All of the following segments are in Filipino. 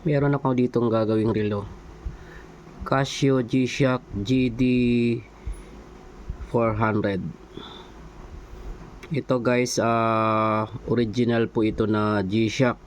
meron ako ditong gagawing relo. Casio G-Shock GD 400 ito guys ah original po ito na G-Shock.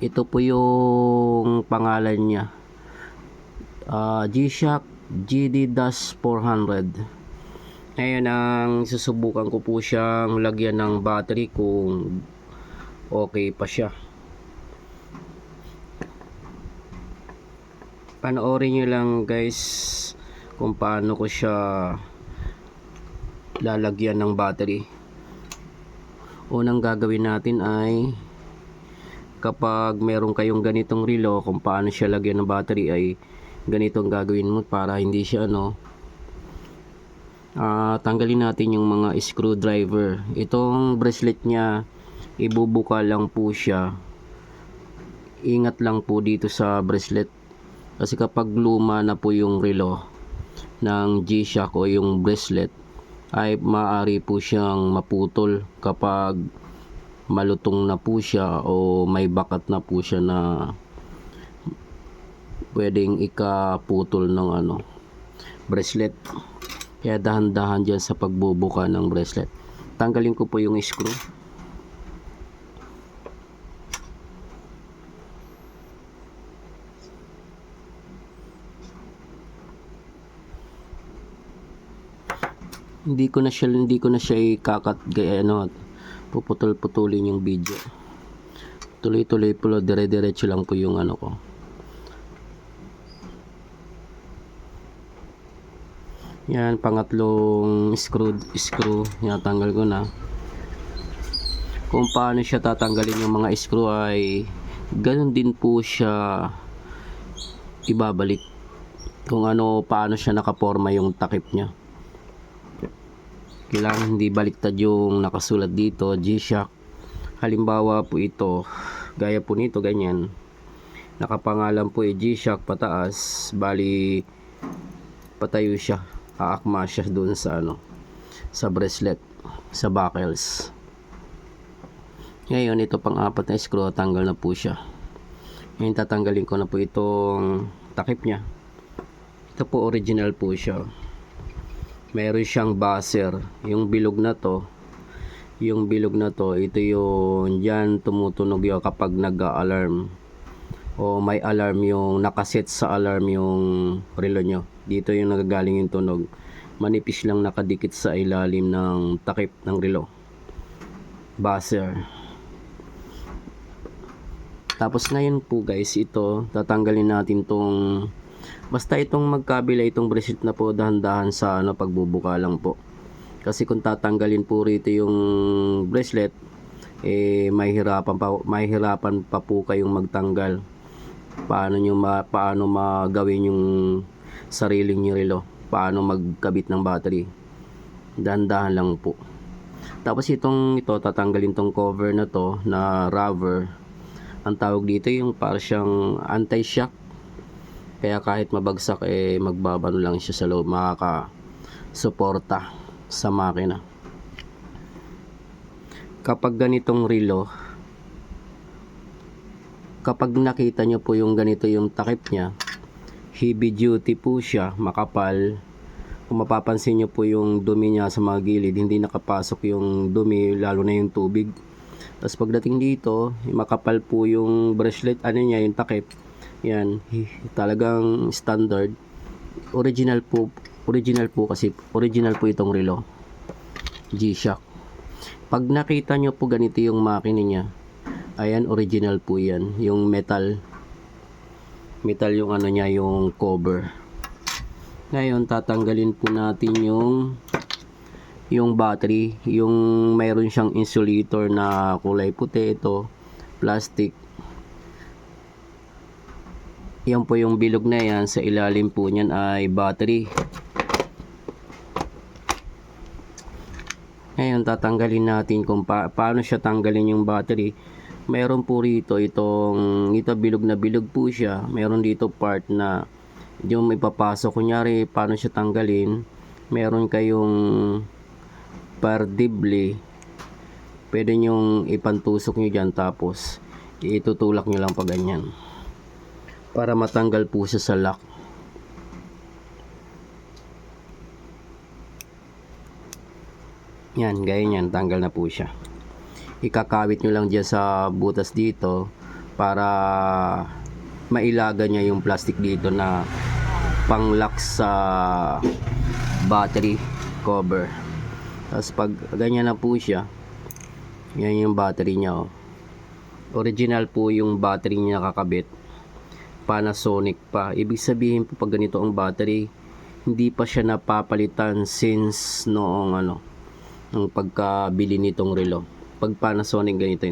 Ito po yung pangalan niya. Ah, G-Shock GD-400 ngayon ang susubukan ko po siyang lagyan ng battery kung okay pa siya panoorin nyo lang guys kung paano ko siya lalagyan ng battery. Unang gagawin natin ay kapag meron kayong ganitong relo kung paano siya lagyan ng battery ay ganito ang gagawin mo para hindi siya ano ah, tanggalin natin yung mga screwdriver. Itong bracelet niya ibubuka lang po siya. Ingat lang po dito sa bracelet kasi kapag luma na po yung relo ng G-Shock o yung bracelet ay maaari po siyang maputol kapag malutong na po siya o may bakat na po siya na pwedeng ikaputol ng ano bracelet. Kaya dahan-dahan dyan sa pagbubuka ng bracelet. Tanggalin ko po yung screw hindi ko na siya hindi ko na siya ikakat gaya ano puputol-putulin yung video. Tuloy-tuloy po dire-diretso lang po yung ano ko. Yan pangatlong screw screw tinatanggal ko na. Kung paano siya tatanggalin yung mga screw ay ganun din po siya ibabalik. Kung ano paano siya nakaporma yung takip niya kailangan hindi baliktad yung nakasulat dito G-Shock. Halimbawa po ito gaya po nito ganyan. Nakapangalan po eh G-Shock pataas bali patayo siya aakma siya doon sa ano sa bracelet sa buckles. Ngayon ito pang apat na screw tanggal na po siya. Ngayon tatanggalin ko na po itong takip niya. Ito po original po siya meron siyang buzzer. Yung bilog na to yung bilog na to ito yung dyan tumutunog yung kapag nag-alarm o may alarm yung nakaset sa alarm yung relo nyo. Dito yung nagagaling yung tunog. Manipis lang nakadikit sa ilalim ng takip ng relo. Buzzer. Tapos ngayon po guys ito tatanggalin natin tong Basta itong magkabila itong bracelet na po dahan-dahan sa ano pagbubuka lang po. Kasi kung tatanggalin po rito yung bracelet eh mahihirapan pa mahihirapan pa po kayong magtanggal. Paano niyo ma, paano magawin yung sariling niyo relo? Paano magkabit ng battery? Dahan-dahan lang po. Tapos itong ito tatanggalin tong cover na to na rubber. Ang tawag dito yung para siyang anti-shock kaya kahit mabagsak eh magbabano lang siya sa loob. Makaka suporta sa makina. Kapag ganitong relo kapag nakita nyo po yung ganito yung takip niya heavy duty po siya makapal. Kung mapapansin nyo po yung dumi niya sa mga gilid hindi nakapasok yung dumi lalo na yung tubig. Tapos pagdating dito makapal po yung bracelet ano niya yung takip yan, talagang standard. Original po, original po kasi, original po itong relo. G-Shock. Pag nakita nyo po ganito yung makina niya, ayan, original po yan. Yung metal, metal yung ano niya, yung cover. Ngayon, tatanggalin po natin yung yung battery, yung mayroon siyang insulator na kulay puti ito, plastic yan po yung bilog na yan. Sa ilalim po niyan ay battery. Ngayon tatanggalin natin kung pa paano siya tanggalin yung battery. Meron po rito itong ito bilog na bilog po siya. Meron dito part na yung ipapasok kunyari paano siya tanggalin? Meron kayong perdible. Pwede nyong ipantusok nyo dyan tapos itutulak nyo lang pa ganyan para matanggal po siya sa lock. Yan ganyan yan tanggal na po siya. Ikakawit nyo lang dyan sa butas dito para mailaga niya yung plastic dito na pang lock sa battery cover. Tapos pag ganyan na po siya yan yung battery niya oh. original po yung battery niya kakabit Panasonic pa. Ibig sabihin po pag ganito ang battery hindi pa siya napapalitan since noong ano nung pagkabili nitong relo. Pag Panasonic ganito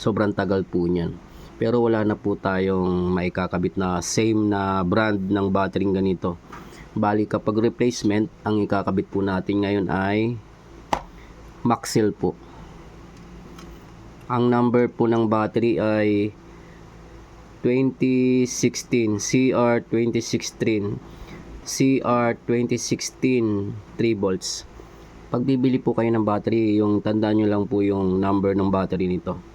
sobrang tagal po niyan. Pero wala na po tayong maikakabit na same na brand ng battery ganito. Bali kapag replacement ang ikakabit po natin ngayon ay Maxell po. Ang number po ng battery ay 2016 CR 2016 CR 2016 3 volts pag bibili po kayo ng battery yung tandaan nyo lang po yung number ng battery nito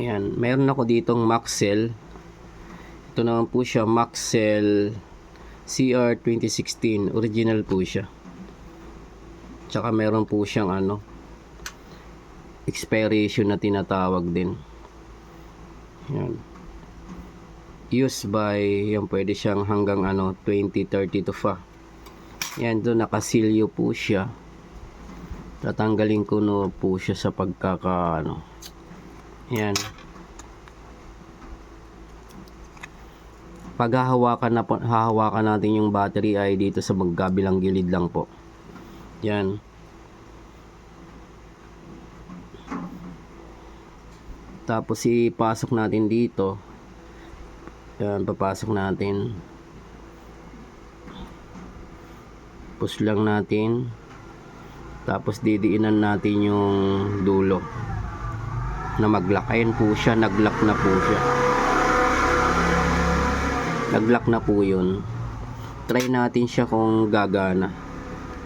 Ayan, meron ako ditong Maxell. Ito naman po siya, Maxell CR 2016. Original po siya. Tsaka meron po siyang ano, expiration na tinatawag din. Yan. Used by, yan pwede siyang hanggang ano, 2032 fa. Yan, doon nakasilyo po siya. Tatanggalin ko no po siya sa pagkaka ano, yan. Pag hahawakan, na, hahawakan natin yung battery ay dito sa magkabilang gilid lang po. Yan. Tapos ipasok natin dito. Yan, papasok natin. Push lang natin. Tapos didiinan natin yung dulo na mag-lock. Ayan po siya, nag-lock na po siya. Nag-lock na po yun. Try natin siya kung gagana.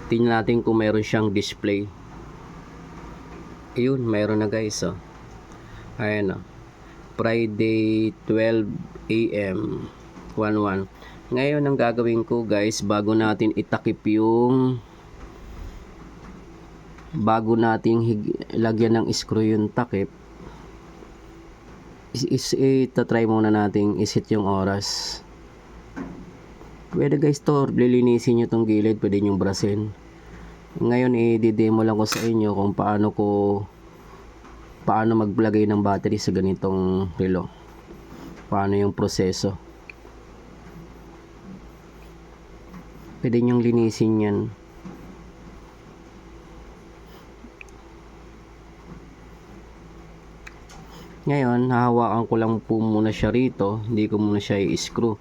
Tingnan natin kung meron siyang display. Ayun, meron na guys. Oh. Ayan oh. Friday 12 a.m. 11. Ngayon ang gagawin ko guys, bago natin itakip yung bago nating lagyan ng screw yung takip, is, is itatry muna nating isit yung oras. Pwede guys to, lilinisin nyo tong gilid, pwede nyo brasin. Ngayon i-demo lang ko sa inyo kung paano ko paano maglagay ng battery sa ganitong relo. Paano yung proseso. Pwede nyong linisin yan. Ngayon, hahawakan ko lang po muna siya rito. Hindi ko muna siya i-screw.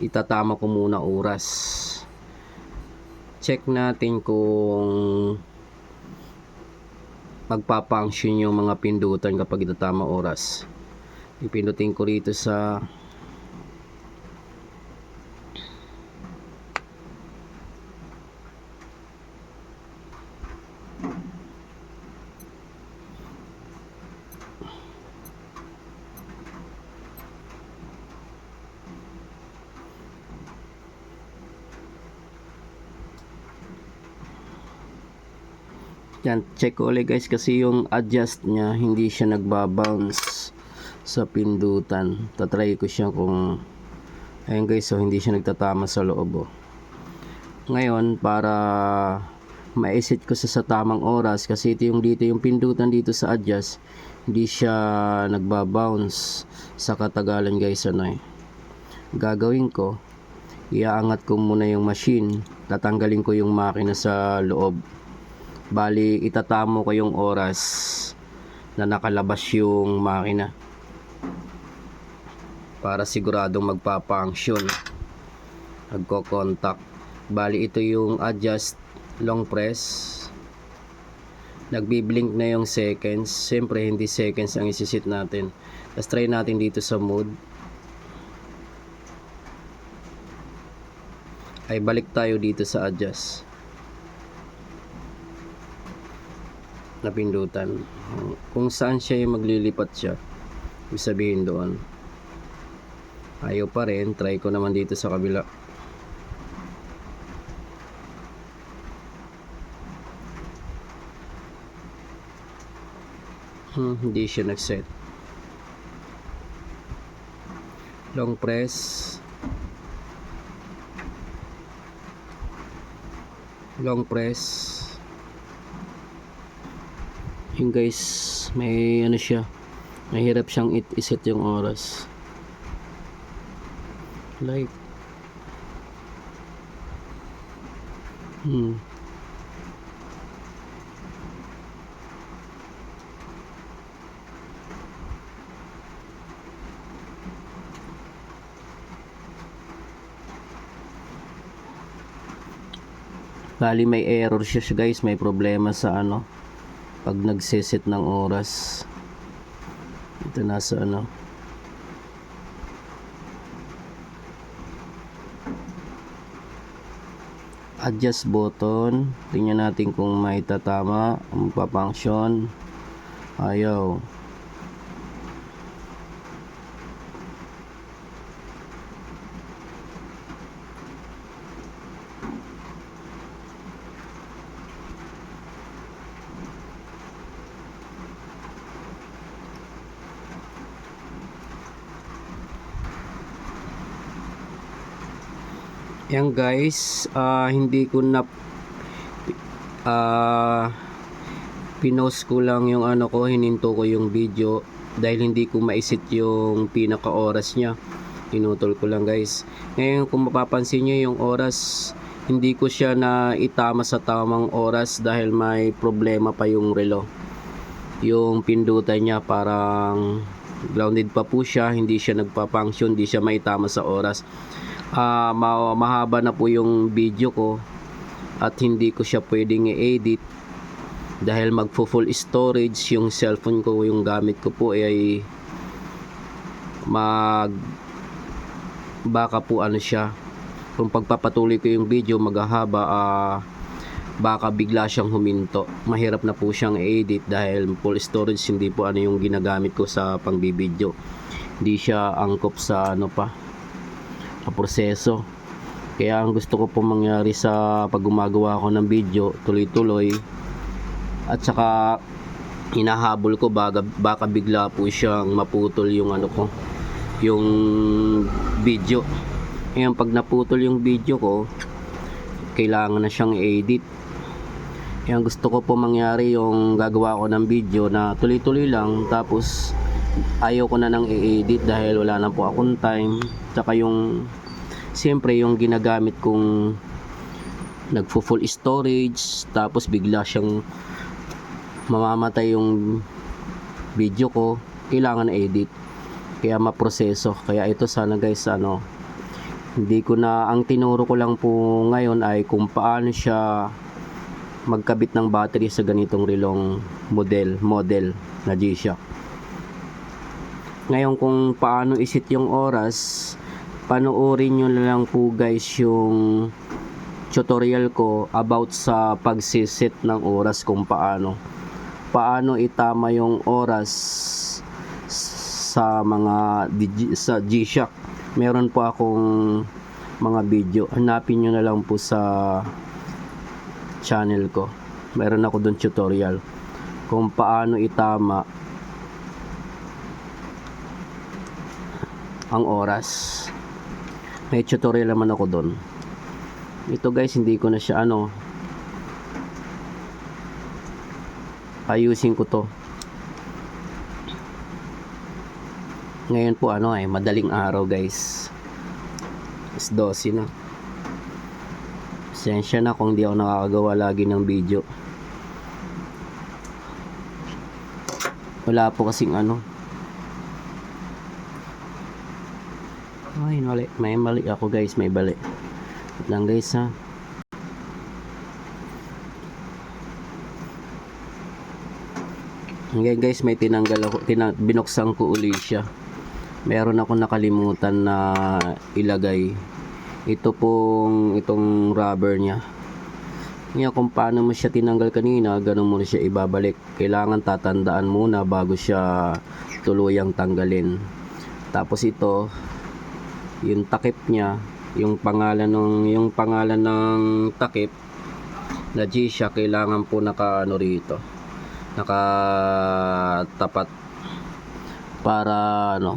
Itatama ko muna oras. Check natin kung magpapunction yung mga pindutan kapag itatama oras. Ipindutin ko rito sa Yan, check ko ulit guys kasi yung adjust niya hindi siya nagbabounce sa pindutan. Tatry ko siya kung ayun guys, so hindi siya nagtatama sa loob. Oh. Ngayon, para maisit ko sa, sa tamang oras kasi ito yung dito yung pindutan dito sa adjust hindi siya nagbabounce sa katagalan guys ano eh gagawin ko iaangat ko muna yung machine tatanggalin ko yung makina sa loob Bali, itatamo ko yung oras na nakalabas yung makina. Para siguradong magpa-function. Nagko-contact. Bali, ito yung adjust long press. Nagbi-blink na yung seconds. Siyempre, hindi seconds ang isisit natin. Tapos try natin dito sa mode. Ay, balik tayo dito sa adjust. Napindutan. Kung saan siya yung maglilipat siya, ibig sabihin doon. Ayaw pa rin, try ko naman dito sa kabila. Hmm, hindi siya nag-set. Long press. Long press. Yung guys, may ano siya. Mahirap siyang it iset yung oras. Like. Hmm. Bali may error siya guys, may problema sa ano pag nagseset ng oras. Ito nasa ano. Adjust button. Tingnan natin kung may tatama, ang papunction. Ayaw. Yan guys, ah, hindi ko na ah pinost ko lang yung ano ko, hininto ko yung video dahil hindi ko maisit yung pinaka oras niya. Inutol ko lang guys. Ngayon kung mapapansin niyo yung oras, hindi ko siya na itama sa tamang oras dahil may problema pa yung relo. Yung pindutan niya parang grounded pa po siya, hindi siya nagpa-function, hindi siya maitama sa oras ah ma- mahaba na po yung video ko at hindi ko siya pwedeng i-edit dahil magfo full storage yung cellphone ko yung gamit ko po ay mag baka po ano siya kung pagpapatuloy ko yung video maghahaba ah baka bigla siyang huminto. Mahirap na po siyang i-edit dahil full storage hindi po ano yung ginagamit ko sa pangbibideo. Hindi siya angkop sa ano pa sa proseso. Kaya ang gusto ko po mangyari sa pag gumagawa ako ng video, tuloy-tuloy. At saka hinahabol ko baka, baka bigla po siyang maputol yung ano ko, yung video. Ngayon pag naputol yung video ko, kailangan na siyang i-edit. Kaya ang gusto ko po mangyari yung gagawa ko ng video na tuloy-tuloy lang tapos ayaw ko na nang i-edit dahil wala na po akong time. Tsaka yung siyempre yung ginagamit kong nagfo full storage tapos bigla siyang mamamatay yung video ko kailangan edit kaya maproseso. Kaya ito sana guys ano hindi ko na ang tinuro ko lang po ngayon ay kung paano siya magkabit ng battery sa ganitong rilong model model na G-Shock ngayon kung paano isit yung oras, panoorin nyo na lang po guys yung tutorial ko about sa pagsisit ng oras kung paano. Paano itama yung oras sa mga sa G-Shock. Meron po akong mga video. Hanapin nyo na lang po sa channel ko. Meron ako doon tutorial kung paano itama ang oras. May tutorial naman ako doon. Ito guys, hindi ko na siya ano. Ayusin ko to. Ngayon po ano ay madaling araw guys. Is 12 na. Sensya na kung di ako nakakagawa lagi ng video. Wala po kasing ano, Ay, mali. May mali ako guys. May bali. Lang guys ha. Ngayon guys, may tinanggal ako. Tina, binuksan ko uli siya. Meron ako nakalimutan na ilagay. Ito pong itong rubber niya. Ngayon kung paano mo siya tinanggal kanina, ganun mo siya ibabalik. Kailangan tatandaan muna bago siya tuluyang tanggalin. Tapos ito, yung takip niya, yung pangalan ng yung pangalan ng takip na G-Shock kailangan po naka ano rito. Naka tapat para ano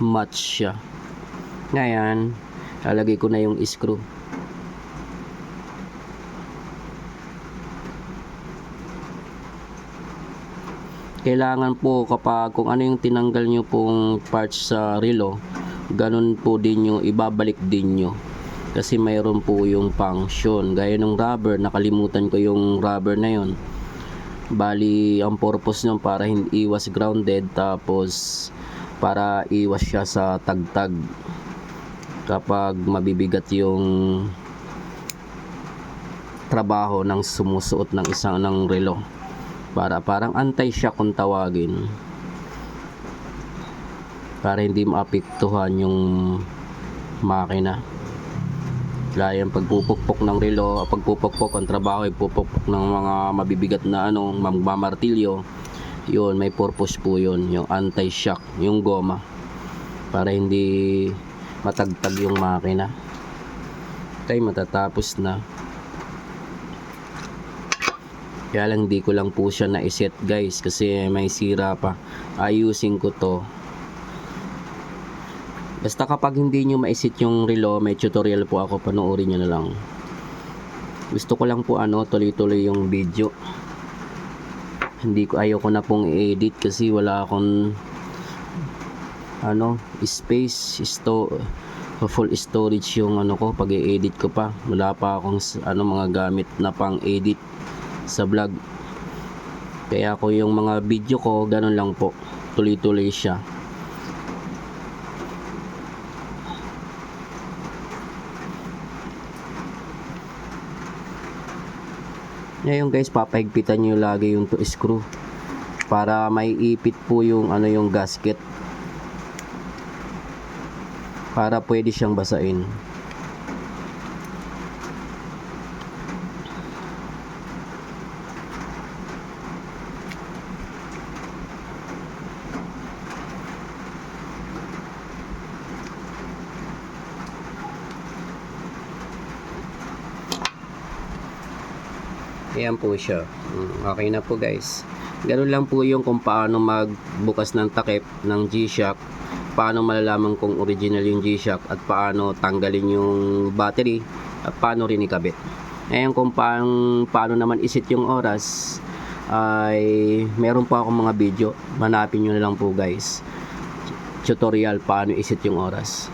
match siya. Ngayon, lalagay ko na yung screw. Kailangan po kapag kung ano yung tinanggal nyo pong parts sa relo, ganun po din yung ibabalik din nyo. Kasi mayroon po yung function. Gaya ng rubber, nakalimutan ko yung rubber na yon. Bali, ang purpose nyo para hindi iwas grounded tapos para iwas siya sa tagtag kapag mabibigat yung trabaho ng sumusuot ng isang ng relo para parang anti-shock kung tawagin. Para hindi maapektuhan yung makina. Gaya ng pagpupukpok ng relo pagpupukpok ang trabaho ay pupukpok ng mga mabibigat na ano magmamartilyo. Yun may purpose po yun yung anti-shock yung goma. Para hindi matagtag yung makina. Tayo matatapos na kaya lang di ko lang po siya na-set guys kasi may sira pa. Ayusin ko to. Basta kapag hindi nyo ma-set yung relo may tutorial po ako panoorin nyo na lang. Gusto ko lang po ano tuloy-tuloy yung video. Hindi ko ayoko na pong i-edit kasi wala akong ano space sto full storage yung ano ko pag i-edit ko pa. Wala pa akong ano mga gamit na pang edit sa vlog. Kaya ko yung mga video ko ganun lang po. Tuloy-tuloy siya. Ngayon guys papahigpitan nyo lagi yung to screw para may ipit po yung ano yung gasket. Para pwede siyang basain Ayan po siya. Mm, Okay na po guys. Ganun lang po yung kung paano magbukas ng takip ng G-Shock. Paano malalaman kung original yung G-Shock at paano tanggalin yung battery at paano rin ikabit. Ngayon kung paano, paano naman isit yung oras ay meron pa akong mga video. Manapin nyo na lang po guys. Tutorial paano isit yung oras.